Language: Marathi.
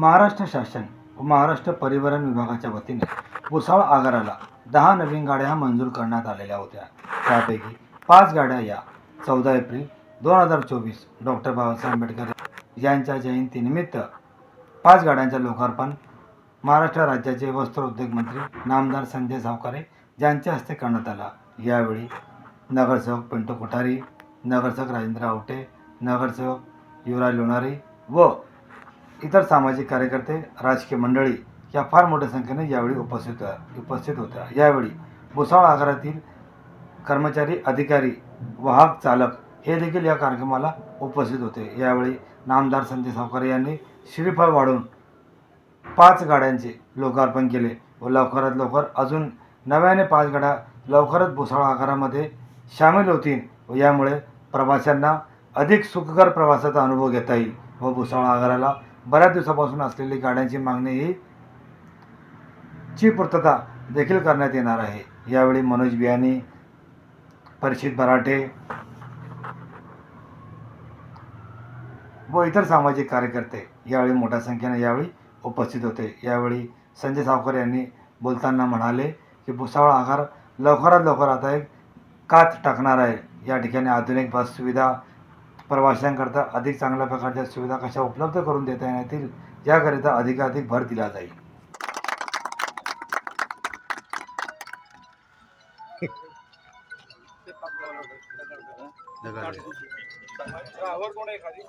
महाराष्ट्र शासन व महाराष्ट्र परिवहन विभागाच्या वतीने भुसावळ आगाराला दहा नवीन गाड्या मंजूर करण्यात आलेल्या होत्या. त्यापैकी पाच गाड्या या चौदा एप्रिल दोन हजार चोवीस डॉक्टर बाबासाहेब आंबेडकर यांच्या जयंतीनिमित्त पाच गाड्यांचे लोकार्पण महाराष्ट्र राज्याचे वस्त्र उद्योग मंत्री नामदार संजय सावकारे यांच्या हस्ते करण्यात आला. यावेळी नगरसेवक पिंटू कोठारी नगरसेवक राजेंद्र आवटे नगरसेवक युवराज लोणारी व इतर सामाजिक कार्यकर्ते राजकीय मंडळी या फार मोठ्या संख्येने यावेळी उपस्थित उपस्थित होत्या. यावेळी भुसावळ आगारातील कर्मचारी अधिकारी वाहक चालक हे देखील या कार्यक्रमाला उपस्थित होते. यावेळी नामदार संजय सावकारे यांनी श्रीफळ वाढून पाच गाड्यांचे लोकार्पण केले व लवकरात लवकर अजून नव्याने पाच गाड्या लवकरच भुसावळ आगारामध्ये सामील होतील व यामुळे प्रवाशांना अधिक सुखकर प्रवासाचा अनुभव घेता येईल व भुसावळ आगाराला बऱ्याच दिवसापासून असलेली गाड्यांची मागणी ही ची पूर्तता देखील करण्यात येणार आहे. यावेळी मनोज बियाणी परिचित बराटे व इतर सामाजिक कार्यकर्ते यावेळी मोठ्या संख्येने यावेळी उपस्थित होते. यावेळी संजय सावकर यांनी बोलताना म्हणाले की भुसावळ आगार लवकरात लवकर आता एक काच टाकणार आहे. या ठिकाणी आधुनिक बस सुविधा प्रवाशांकरता अधिक चांगल्या प्रकारच्या सुविधा कशा उपलब्ध करून देता येतील याकरिता अधिकाधिक भर दिला जाईल. आवड कोण आहे. खाली